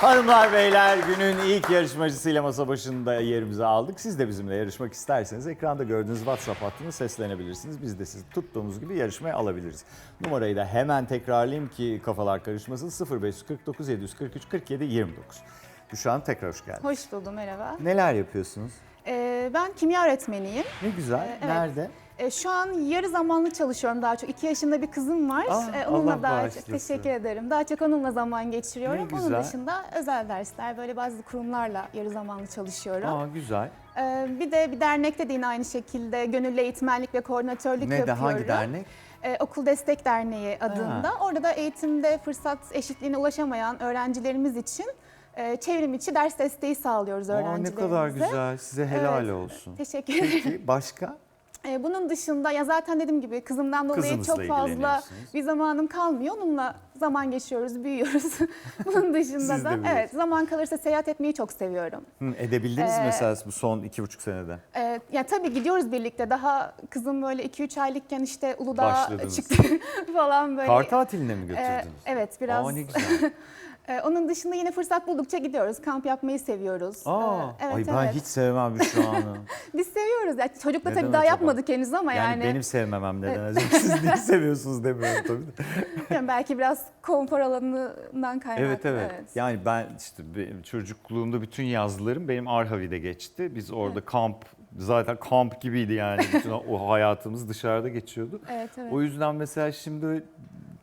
Hanımlar beyler günün ilk yarışmacısıyla masa başında yerimizi aldık. Siz de bizimle yarışmak isterseniz ekranda gördüğünüz WhatsApp hattına seslenebilirsiniz. Biz de sizi tuttuğumuz gibi yarışmaya alabiliriz. Numarayı da hemen tekrarlayayım ki kafalar karışmasın. 0549 743 47 29. Büşra Hanım tekrar hoş geldiniz. Hoş buldum, merhaba. Neler yapıyorsunuz? Ee, ben kimya öğretmeniyim. Ne güzel. Ee, evet. Nerede? Ee, şu an yarı zamanlı çalışıyorum daha çok. İki yaşında bir kızım var. Aa, Ee, onunla Allah daha bağışlasın. teşekkür ederim. Daha çok onunla zaman geçiriyorum. Ne Onun güzel. dışında özel dersler, böyle bazı kurumlarla yarı zamanlı çalışıyorum. Aa güzel. Ee, bir de bir dernekte de yine aynı şekilde gönüllü eğitmenlik ve koordinatörlük Ne de yapıyorum. hangi dernek? Ee, Okul Destek Derneği adında. Orada da eğitimde fırsat eşitliğine ulaşamayan öğrencilerimiz için e, çevrim içi ders desteği sağlıyoruz Aa, ne öğrencilerimize. kadar güzel. Size helal Evet, olsun. Teşekkür ederim. Peki başka? Ee, bunun dışında ya zaten dediğim gibi kızımdan dolayı Kızınızla çok fazla bir zamanım kalmıyor. Onunla zaman geçiyoruz, büyüyoruz. bunun dışında da evet zaman kalırsa seyahat etmeyi çok seviyorum. Hı, edebildiniz Ee, mesela bu son iki buçuk senede? Ee, ya tabii gidiyoruz birlikte. Daha kızım böyle 2-3 aylıkken işte Uludağ'a çıktı falan böyle. Kar tatiline mi Ee, götürdünüz? evet biraz. Aa ne güzel. Ee, onun dışında yine fırsat buldukça gidiyoruz. Kamp yapmayı seviyoruz. Aa, Ee, evet, ay ben evet. hiç sevmem Büşra Hanım. Biz seviyoruz. Yani çocukla Neden tabii daha acaba? yapmadık henüz ama Yani, yani, benim sevmemem neden acaba? Siz niye seviyorsunuz demiyorum tabii de. yani belki biraz konfor alanından kaynaklı. Evet, evet Yani ben işte benim çocukluğumda bütün yazlarım benim Arhavi'de geçti. Biz orada kamp zaten kamp gibiydi yani. Bütün o hayatımız dışarıda geçiyordu. Evet, evet. O yüzden mesela şimdi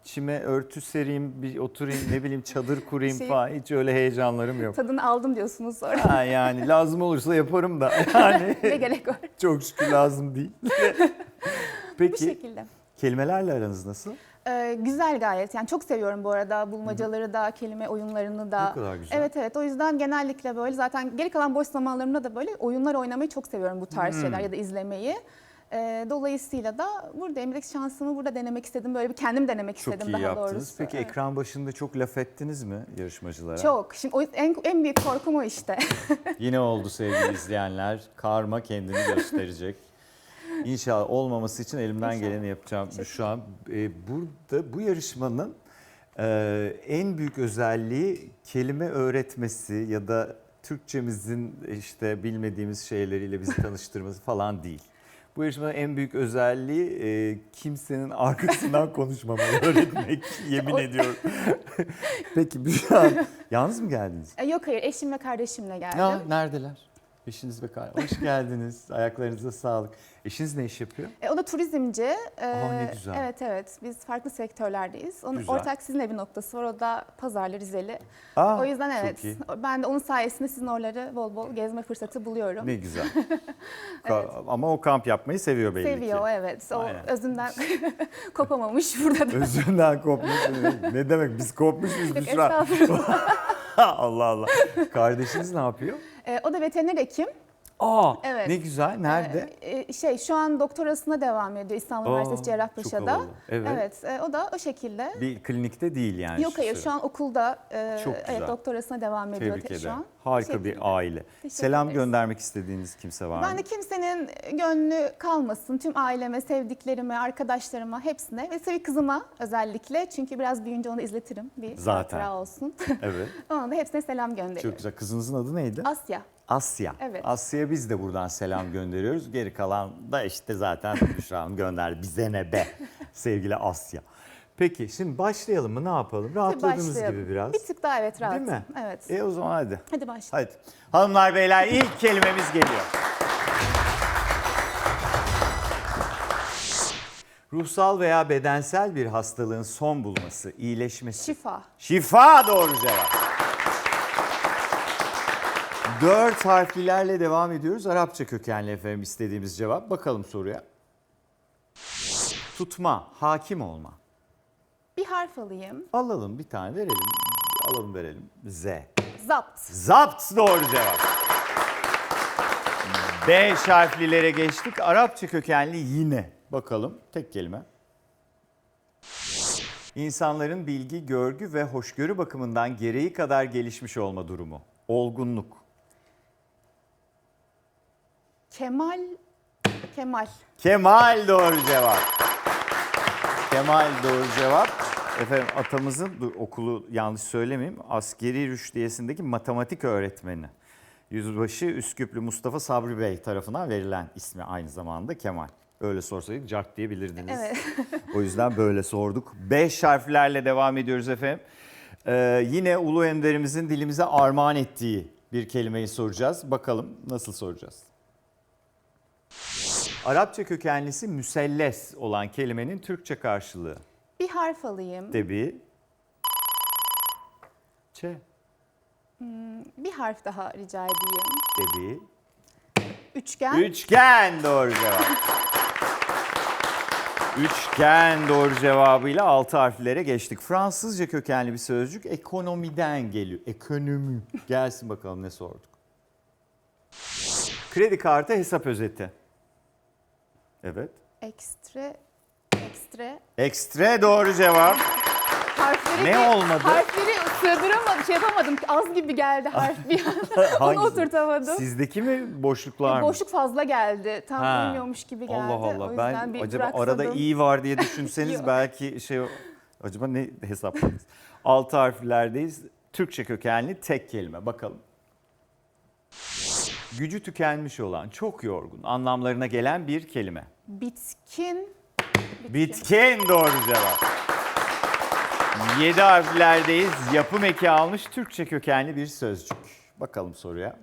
çime örtü sereyim, bir oturayım ne bileyim çadır kurayım Şey- falan hiç öyle heyecanlarım yok. Tadını aldım diyorsunuz sonra. Ha yani lazım olursa yaparım da yani ne gerek var? çok şükür lazım değil. Bu Peki şekilde. kelimelerle aranız nasıl? Ee, güzel gayet. Yani çok seviyorum bu arada bulmacaları da, kelime oyunlarını da. Ne kadar güzel. Evet evet. O yüzden genellikle böyle zaten geri kalan boş zamanlarımda da böyle oyunlar oynamayı çok seviyorum bu Hmm. tarz şeyler ya da izlemeyi. Ee, dolayısıyla da buradayım. Bir de şansımı burada denemek istedim. Böyle bir kendim denemek Çok istedim iyi daha yaptınız. doğrusu. Peki Evet. ekran başında çok laf ettiniz mi yarışmacılara? Çok. Şimdi o, en, en büyük korkum o işte. Yine oldu sevgili izleyenler. Karma kendini gösterecek. İnşallah olmaması için elimden İnşallah. geleni yapacağım şu an. Ee, burada bu yarışmanın e, en büyük özelliği kelime öğretmesi ya da Türkçemizin işte bilmediğimiz şeyleriyle bizi tanıştırması falan değil. Bu yarışmanın en büyük özelliği e, kimsenin arkasından konuşmamayı öğretmek yemin ediyorum. Peki şu an yalnız mı geldiniz? E, Yok hayır eşim ve kardeşimle geldim. Ya neredeler? Eşiniz ve kar- Hoş geldiniz. Ayaklarınıza sağlık. Eşiniz ne iş yapıyor? E, o da turizmci. E, Aa, ne güzel. Evet evet biz farklı sektörlerdeyiz. Onun Güzel. ortak sizin evi noktası var. O da Pazarlı Rizeli. Aa, o yüzden evet. Ben de onun sayesinde sizin oraları bol bol gezme fırsatı buluyorum. Ne güzel. Ka- Ama o kamp yapmayı seviyor belli Seviyor ki. evet. O Aynen. özünden kopamamış burada da. Özünden kopmuş. ne demek biz kopmuş muyuz Yok, Büşra? estağfurullah. Allah Allah. Kardeşiniz ne yapıyor? E, o da veteriner hekim. Aa Evet. ne güzel. Nerede? E, şey şu an doktorasına devam ediyor İstanbul Aa, Üniversitesi çok Cerrahpaşa'da. havalı. Evet. Evet. e, o da o şekilde. Bir klinikte değil yani. Yok hayır şu an okulda e, Çok güzel. evet doktorasına devam ediyor Tebrik te- ederim. şu an. Harika bir aile. Selam ederiz. göndermek istediğiniz kimse var Ben mı? de kimsenin gönlü kalmasın. Tüm aileme, sevdiklerime, arkadaşlarıma, hepsine ve tabii kızıma özellikle. Çünkü biraz büyüyünce onu izletirim. Bir Zaten. hatıra olsun. Evet. Ona da hepsine selam gönderiyorum. Çok güzel. Kızınızın adı neydi? Asya. Asya. Evet. Asya'ya biz de buradan selam gönderiyoruz. Geri kalan da işte zaten Büşra Hanım gönderdi. Bize ne be sevgili Asya. Peki şimdi başlayalım mı? Ne yapalım? Rahatladığınız başlayalım. gibi biraz. Bir tık daha evet rahatım. Değil mi? Evet. E o zaman hadi. Hadi başlayalım. Hadi. Hanımlar beyler ilk kelimemiz geliyor. Ruhsal veya bedensel bir hastalığın son bulması, iyileşmesi. Şifa. Şifa doğru cevap. Dört harflilerle devam ediyoruz. Arapça kökenli efendim istediğimiz cevap. Bakalım soruya. Tutma, hakim olma. Bir harf alayım. Alalım bir tane verelim. Alalım verelim. Z. Zapt. Zapt doğru cevap. Beş harflilere geçtik. Arapça kökenli yine. Bakalım tek kelime. İnsanların bilgi, görgü ve hoşgörü bakımından gereği kadar gelişmiş olma durumu. Olgunluk. Kemal. Kemal. Kemal doğru cevap. Kemal doğru cevap. Efendim atamızın dur, okulu yanlış söylemeyeyim. Askeri rüştiyesindeki matematik öğretmeni. Yüzbaşı Üsküplü Mustafa Sabri Bey tarafından verilen ismi aynı zamanda Kemal. Öyle sorsaydık Cart diye bilirdiniz. Evet. o yüzden böyle sorduk. Beş harflerle devam ediyoruz efendim. Ee, yine Ulu Önderimizin dilimize armağan ettiği bir kelimeyi soracağız. Bakalım nasıl soracağız? Arapça kökenlisi müselles olan kelimenin Türkçe karşılığı. Bir harf alayım. Debi. Ç. Bir harf daha rica edeyim. Debi. Üçgen. Üçgen doğru cevap. Üçgen doğru cevabıyla altı harflere geçtik. Fransızca kökenli bir sözcük ekonomiden geliyor. Ekonomi. Gelsin bakalım ne sorduk. Kredi kartı hesap özeti. Evet. Ekstre. Ekstre. Ekstre doğru cevap. Harfleri Ne bir- olmadı? Harfleri sığdıramadım, şey yapamadım. Az gibi geldi harf bir anda. Onu oturtamadım. Sizdeki mi boşluklar mı? Boşluk fazla geldi. Tam Ha. uymuyormuş gibi geldi. Allah O Allah. yüzden Ben bir acaba duraksadım. arada iyi var diye düşünseniz Yok. belki şey acaba ne hesapladınız? Altı harflerdeyiz. Türkçe kökenli tek kelime. Bakalım. Gücü tükenmiş olan, çok yorgun anlamlarına gelen bir kelime. Bitkin. Bitkin doğru cevap. Yedi harflerdeyiz. Yapım eki almış Türkçe kökenli bir sözcük. Bakalım soruya.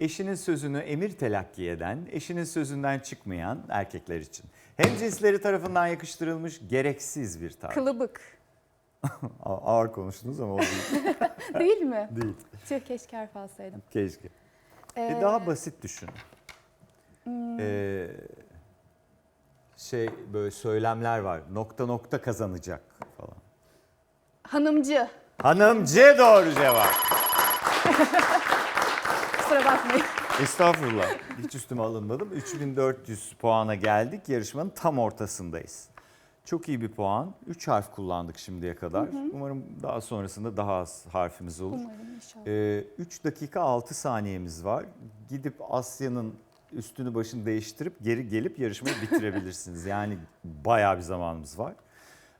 Eşinin sözünü emir telakki eden, eşinin sözünden çıkmayan erkekler için. Hem cinsleri tarafından yakıştırılmış gereksiz bir tabir. Kılıbık. A- Ağır konuştunuz ama o değil. Değil mi? değil. Tüh keşke harf alsaydım. Keşke. E, Ee, daha basit düşün. Ee, şey böyle söylemler var. Nokta nokta kazanacak falan. Hanımcı. Hanımcı doğru cevap. Kusura bakmayın. Estağfurullah. Hiç üstüme alınmadım. 3400 puana geldik. Yarışmanın tam ortasındayız. Çok iyi bir puan. 3 harf kullandık şimdiye kadar. Umarım daha sonrasında daha az harfimiz olur. Umarım inşallah. 3 dakika 6 saniyemiz var. Gidip Asya'nın üstünü başını değiştirip geri gelip yarışmayı bitirebilirsiniz. Yani bayağı bir zamanımız var.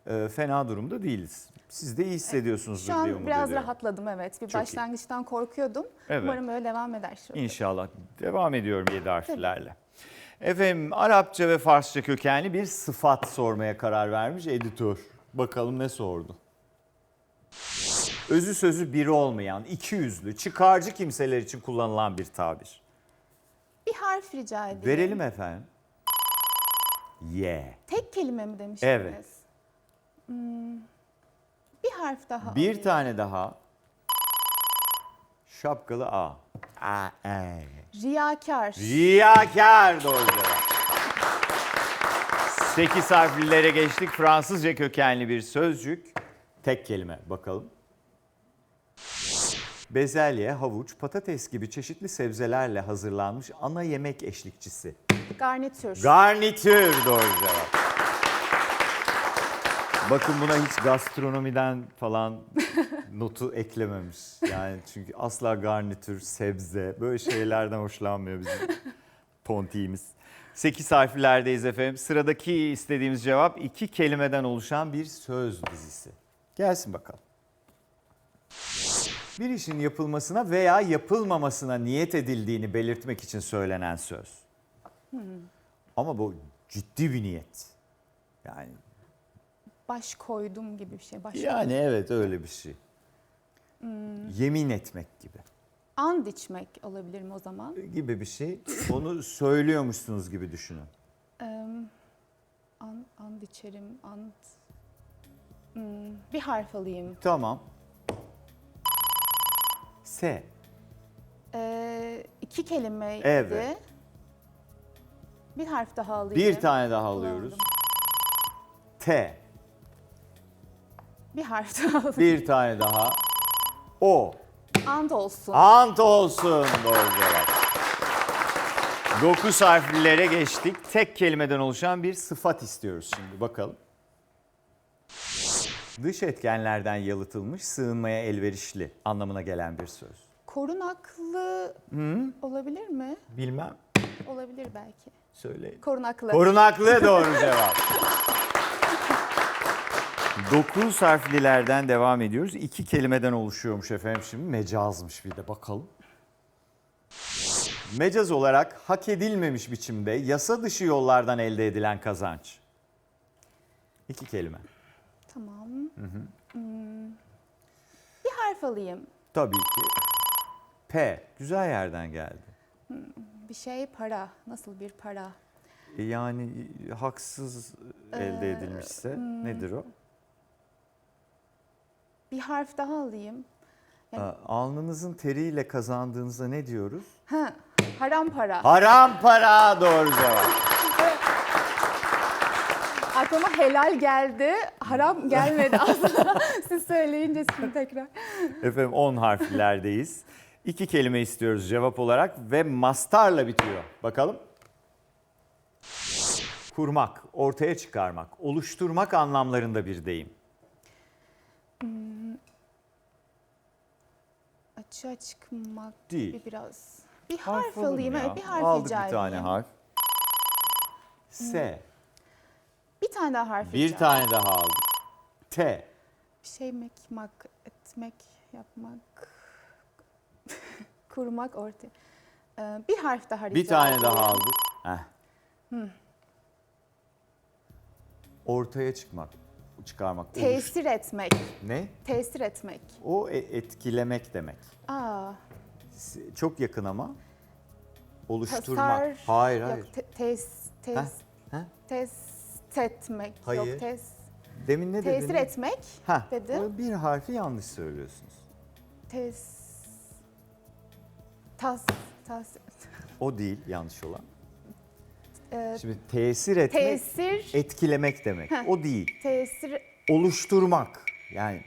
Ee, fena durumda değiliz. Siz de iyi hissediyorsunuzdur Şu diye an umut biraz ediyorum. rahatladım evet. Bir Çok iyi. başlangıçtan korkuyordum. Evet. Umarım öyle devam eder. Şöyle. İnşallah. Devam ediyorum 7 harflerle. Efendim Arapça ve Farsça kökenli bir sıfat sormaya karar vermiş editör. Bakalım ne sordu? Özü sözü biri olmayan, iki yüzlü, çıkarcı kimseler için kullanılan bir tabir. Bir harf rica edeyim. Verelim efendim. Ye. Tek kelime mi demiştiniz? Evet. Hmm, bir harf daha Bir alayım. tane daha. Şapkalı A. A, E. Riyakar. Riyakar doğru cevap. 8 harflilere geçtik. Fransızca kökenli bir sözcük. Tek kelime bakalım. Bezelye, havuç, patates gibi çeşitli sebzelerle hazırlanmış ana yemek eşlikçisi. Garnitür. Garnitür doğru cevap. Bakın buna hiç gastronomiden falan notu eklememiş. Yani çünkü asla garnitür, sebze böyle şeylerden hoşlanmıyor bizim tontiğimiz. 8 harflerdeyiz efendim. Sıradaki istediğimiz cevap iki kelimeden oluşan bir söz dizisi. Gelsin bakalım. Bir işin yapılmasına veya yapılmamasına niyet edildiğini belirtmek için söylenen söz. Ama bu ciddi bir niyet. Yani Baş koydum gibi bir şey. Baş yani evet öyle bir şey. Yemin etmek gibi. And içmek olabilir mi o zaman? Gibi bir şey. Onu söylüyormuşsunuz gibi düşünün. Ee, an, and içerim. And. Hmm, bir harf alayım. Tamam. S. Ee, iki kelimeydi. Evet. Bir harf daha alayım. Bir tane daha alıyoruz. Kullandım. T. Bir harf daha alayım. Bir tane daha. O. And olsun. Ant olsun doğru cevap. 9 harflilere geçtik. Tek kelimeden oluşan bir sıfat istiyoruz şimdi bakalım. Dış etkenlerden yalıtılmış, sığınmaya elverişli anlamına gelen bir söz. Korunaklı olabilir mi? Bilmem. Olabilir belki. Söyle. Korunaklı. Korunaklı doğru cevap. Dokuz harflilerden devam ediyoruz. İki kelimeden oluşuyormuş efendim şimdi. Mecazmış bir de bakalım. Mecaz olarak hak edilmemiş biçimde yasa dışı yollardan elde edilen kazanç. İki kelime. Tamam. Hmm. Bir harf alayım. Tabii ki. P. Güzel yerden geldi. Bir şey para. Nasıl bir para? E Yani haksız elde edilmişse nedir o? Bir harf daha alayım. Yani- Aa, Alnınızın teriyle kazandığınızda ne diyoruz? Ha, haram para. Haram para doğru cevap. Aklıma helal geldi. Haram gelmedi aslında. Siz söyleyince şimdi tekrar. Efendim 10 harflerdeyiz. İki kelime istiyoruz cevap olarak ve mastarla bitiyor. Bakalım. Kurmak, ortaya çıkarmak, oluşturmak anlamlarında bir deyim. Açığa çıkmak Değil. bir biraz. Bir Harf harf, alayım. ya? Evet bir harf Aldık rica bir tane edeyim. harf. S. Bir tane daha harf Bir rica tane daha aldık. T. Bir şey mekmak, etmek, yapmak, kurmak ortaya. Ee, bir harf daha rica Bir tane daha aldık. Heh. Ortaya çıkmak, çıkarmak. oluş- Tesir etmek. Ne? Tesir etmek. O e- etkilemek demek. Aa, S- Çok yakın ama. Oluşturmak. tasar. hayır yok, hayır. te- tes, tes, Heh, heh. test etmek. Hayır. Yok, tes, Demin ne dedin? tesir etmek. Heh, dedim. o Bir harfi yanlış söylüyorsunuz. Tes, tas, tas, O değil yanlış olan. e, Şimdi tesir etmek, tesir, etkilemek demek. Heh. O değil. tesir, Oluşturmak. Yani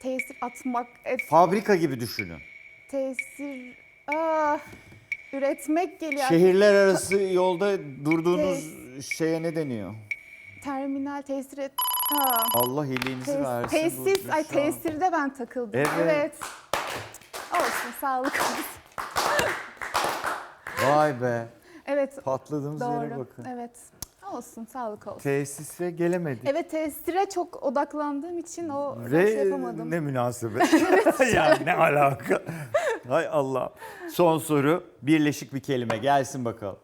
tesir atmak, et, fabrika gibi düşünün. tesir, aa, üretmek geliyor. Şehirler arası yolda durduğunuz şeye ne deniyor? Terminal tesir et. Allah iyiliğinizi tes- versin. tesis, bu- ay şu an. tesirde ben takıldım. Evet. Olsun, sağlık olsun. Vay be. Evet, Patladığımız yere doğru. bakın. Evet. Olsun, sağlık olsun. Tesise gelemedik. Evet, tesire çok odaklandığım için o Ve şey yapamadım. ne münasebet. yani ne alaka. Hay Allah. Son soru birleşik bir kelime gelsin bakalım.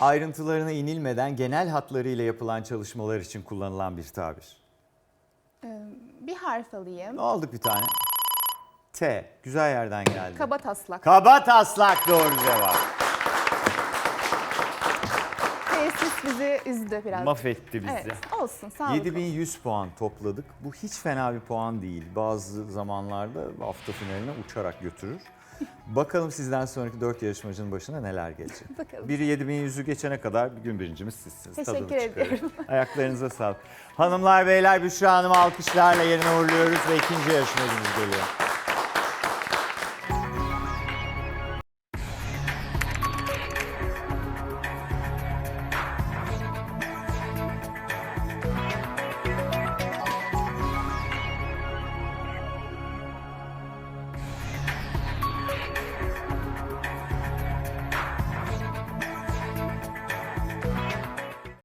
Ayrıntılarına inilmeden genel hatlarıyla yapılan çalışmalar için kullanılan bir tabir. Ee, bir harf alayım. Aldık bir tane. T. Güzel yerden geldi. Kaba taslak. Kaba taslak doğru cevap. Bizi üzdü biraz. Mahvetti bizi. Evet, olsun, sağlık olsun. 7100 puan topladık. Bu hiç fena bir puan değil. Bazı zamanlarda hafta finaline uçarak götürür. Bakalım sizden sonraki 4 yarışmacının başına neler gelecek. Bakalım. Biri 7100'ü geçene kadar bir gün birincimiz sizsiniz. Teşekkür Tadını çıkarın. ediyorum. Ayaklarınıza sağlık. Hanımlar beyler Büşra Hanım'ı alkışlarla yerine uğurluyoruz ve ikinci yarışmacımız geliyor.